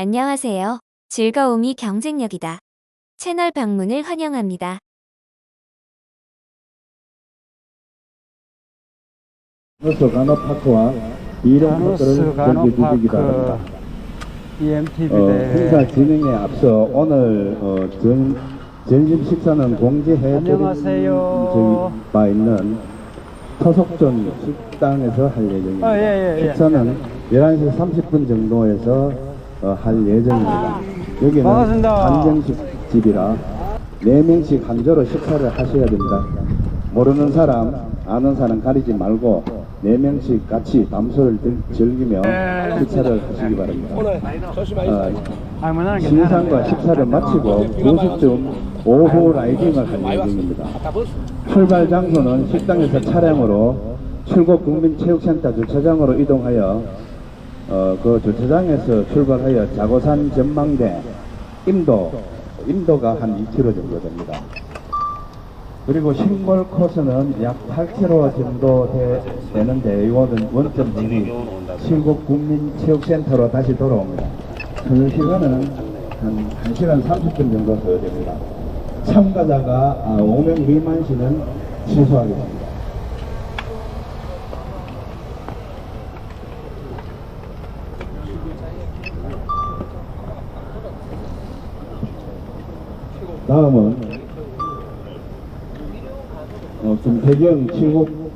안녕하세요. 즐거움이 경쟁력이다. 채널 방문을 환영합니다. 노스 간호파크와 이런 가노스 것들을 전개해주시기 바랍니다. EMTV 어, 대 행사 진행에 앞서 오늘 어, 전, 점심 식사는 공지해드린 바 있는 토속전 식당에서 할 예정입니다. 아, 예, 예, 예. 식사는 11시 30분 정도에서 어, 할 예정입니다. 여기는 반갑습니다. 한정식 집이라 4명씩 한 조로 식사를 하셔야 됩니다. 모르는 사람, 아는 사람 가리지 말고 4명씩 같이 담소를 들- 즐기며 식사를 하시기 바랍니다. 어, 신상과 식사를 마치고 2시쯤 오후 라이딩을 할 예정입니다. 출발 장소는 식당에서 차량으로 출국 국민체육센터 주차장으로 이동하여 어, 그 주차장에서 출발하여 자고산 전망대 임도 임도가 한 2km 정도 됩니다. 그리고 식물 코스는 약 8km 정도 되, 되는데 이거는 원점 지기 칠곡 국민체육센터로 다시 돌아옵니다. 그 시간은 한 1시간 30분 정도 소요됩니다. 참가자가 아, 5명 미만 시는 취소하겠습니다. 다음은 어, 김태경 칠곡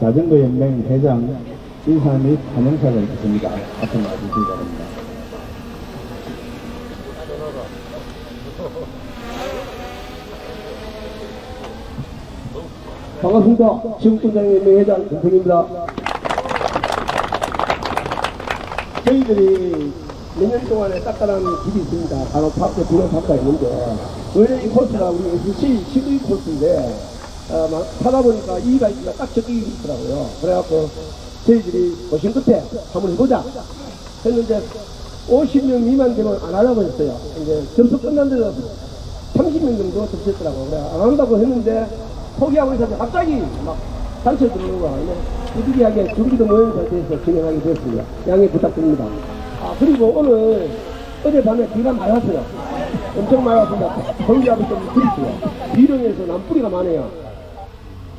자전거 연맹 회장 인사 및 환영사를 있습니다. 앞으로 나와주시기 바랍니다. 반갑습니다. 지국군장연맹 회장 김성입니다. 저희들이 몇 년 동안에 딱딱한 길이 있습니다. 바로 파크 비로 파크가 있는데 원래 이 코스가 우리 SC 시도이 코스인데 어, 막 타다 보니까 이가 있기가 딱 적격이 있더라고요. 그래갖고 저희들이 고심 끝에 한번 해보자 했는데 50명 미만 되면 안 하려고 했어요. 이제 접수 끝난 데도 30명 정도 접수했더라고요. 그래 안 한다고 했는데 포기하고 있었는데 갑자기 막 단체 들어오는 거 아니에요. 부득이하게 준비도 모인 상태에서 진행하게 됐습니다. 양해 부탁드립니다. 아 그리고 오늘 어젯밤에 비가 많이 왔어요. 엄청 많이 왔습니다. 공기압이 좀 그립고요. 비령에서 남뿌리가 많아요.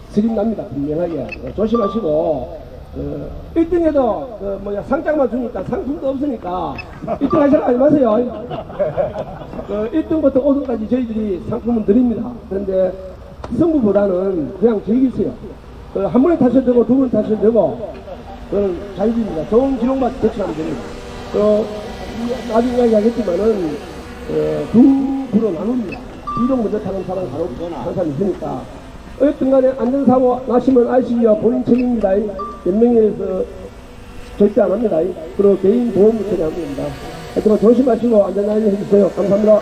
스림 납니다. 분명하게. 어, 조심하시고, 어, 1등에도, 그, 뭐야, 상장만 주니까 상품도 없으니까, 1등 하시라고 하지 마세요. 그 1등부터 5등까지 저희들이 상품은 드립니다. 그런데 승부보다는 그냥 즐기세요. 그한 번에 타셔도 되고, 두번 타셔도 되고, 그건 자유입니다. 좋은 기록만 제출하면 됩니다. 그, 나중에 이야기하겠지만은, 어, 두 부로 나눕니다. 비록 먼저 타는 사람 간혹 항상 있으니까. 어쨌든 간에 안전사고 나시면 아시죠? 본인 책임입니다. 연맹에서 절대 안 합니다. 그리고 개인 보험 처리합니다. 하여튼 조심하시고 안전하게 해주세요. 감사합니다.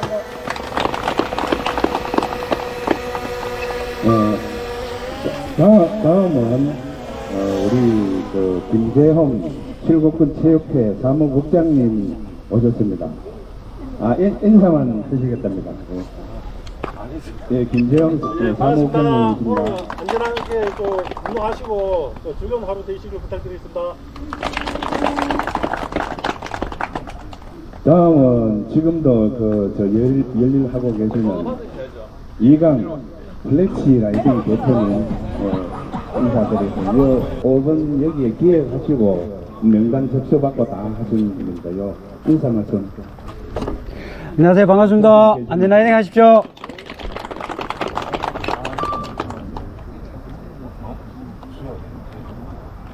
어, 다, 다음은 어, 우리 그 김재홍 칠곡군 체육회 사무국장님 오셨습니다. 아 인, 인사만 하시겠답니다. 예, 예 김재홍 예, 사무국장님이십니다. 안전하게 또 운동하시고 또 즐거운 하루 되시길 부탁드리겠습니다. 다음은 지금도 그 저 열일 하고 계시는 이강 플렉시 라이딩 대표님 어, 인사드리고 요. 5번 여기에 기획하시고 명단 접수받고 다 하신 분인데요. 인사 말씀. 안녕하세요. 반갑습니다. 안전라이딩 하십시오.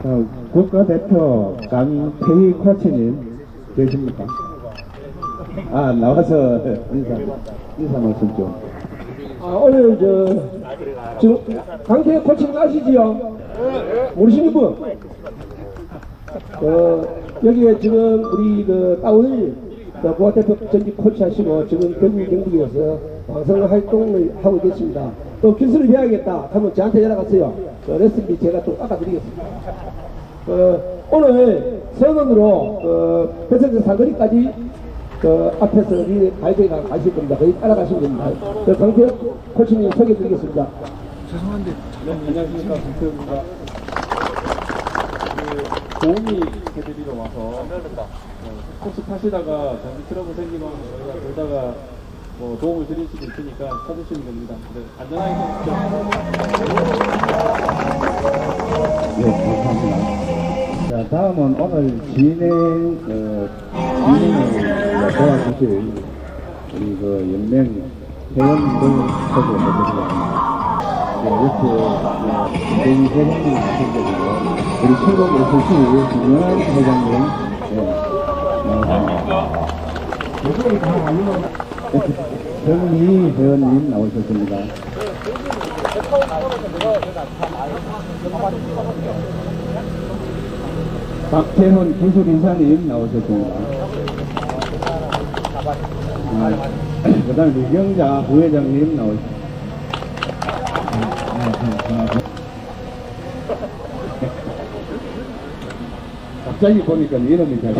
어, 국가대표 강태희 코치님 계십니까? 아 나와서 인사 인사 말씀 좀. 아, 오늘 저 지금 강태 코치님 아시지요? 모르시는 분? 어, 여기에 지금 우리 그 따울 그 부하대표 전직 코치 하시고 지금 경기 경북에서 방송 활동을 하고 계십니다. 또 기술을 배워야겠다 하면 저한테 연락 왔어요. 그 레슨비 제가 좀 깎아드리겠습니다. 어, 오늘 세원으로 그 배선자 사거리까지 그 앞에서 우리 가이드가 가실 겁니다. 거기 따라가시면 됩니다. 그 강태 코치님 소개해 드리겠습니다. 안녕하십니까 김태우입니다. 그 도우미 해드리러 와서 어, 코스 타시다가 장기 트러블 생기면 저희가 돌다가 뭐 도움을 드릴 수도 있으니까 찾으시면 됩니다. 네, 안전하게 타십시오. 네, 감사합니다. 자, 다음은 오늘 진행, 어, 진행을 도와주실 우리 그 연맹 회원들 소개 해 드리겠습니다. 네, 이렇게, 네, 저희 회장님 하셔가지고, 우리 최고 SC 김영환 회장님, 네. 정리 회원님 나오셨습니다. 박태훈 기술인사님 나오셨습니다. 그 다음에 유경자 부회장님 나오셨습니다. 갑자기 보니까 이름이 잘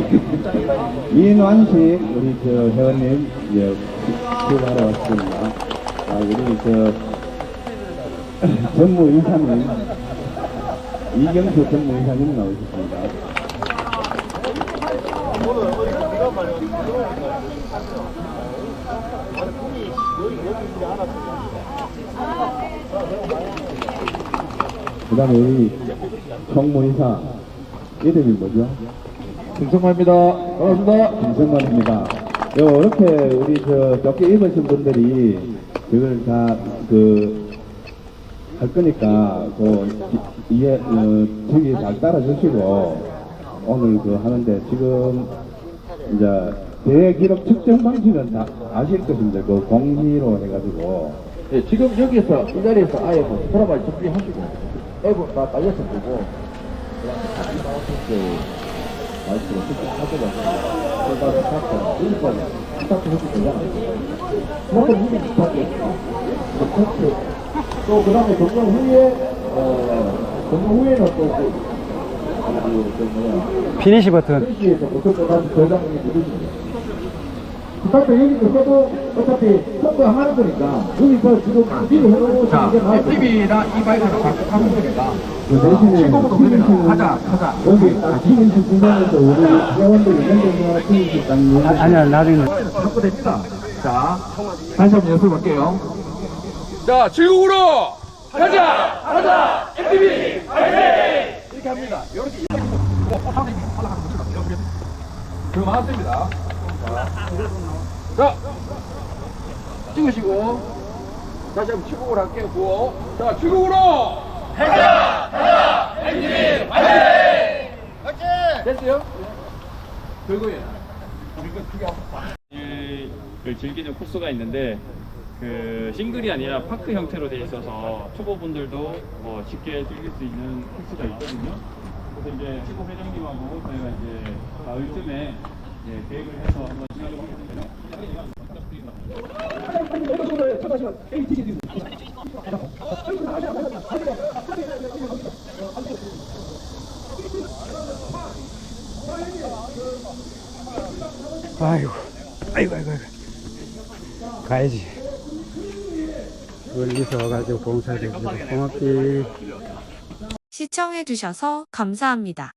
민완식 우리 저 회원님 이제 출발하러 왔습니다. 아, 우리 저 전무 이사님 이경수 전무 이사님 나오셨습니다. 그 다음에 우리 총무이사 이름이 뭐죠? 김성만입니다. 반갑습니다. 김성만입니다. 이렇게 우리 저 몇 개 입으신 분들이 이걸 다그 할 거니까 그 이- 이해 어, 저기 잘 따라주시고 오늘 그 하는데 지금 이제 대회 기록 측정 방식은 다 아실 것인데 그 공지로 해가지고. 네, 지금 여기서 이 자리에서 아예 뭐 드라마를 준비하시고 앱은 다 깔려서 보고 그 말씀을 직접 하더라도 그다음에 스타트 일본 스타트 해도 되잖아요. 스타트 이미 스타트 스타트 또 그 다음에 종료 후에 어 종료 후에는 또그 그 피니시 버튼. 여기 어차피 통과하는 거니까 여기서 지금 준비를 게 나을 TV나 이 바이크를 갖고 가면 되니까 그 대신에 그러면 가자 가자 여기 우리 회원들 아, 아니야, 나중에. 됩니다. 자 다시 한번 연습 볼게요. 자, 즐거우로 가자! 가자! MTV! 화이팅! 이렇게 합니다. 이렇게 그거 맞습니다. 자, 찍으시고 다시 한번 출국을 할게요. 구호. 자, 출국으로 가자! 가자! MTV! 화이팅! 화이팅! 됐어요? 그거예요. 를 즐기는 코스가 있는데 그 싱글이 아니라 파크 형태로 되어 있어서 초보분들도 뭐 쉽게 즐길 수 있는 코스가 있거든요. 그래서 이제 최고 회장님하고 저희가 이제 가을쯤에 이제 계획을 해서 한번 진행을 하겠습니다. 아이고, 아이고, 아이고, 아이고. 가야지. 멀리서 와가지고 봉사해주고 고맙지. 시청해주셔서 감사합니다.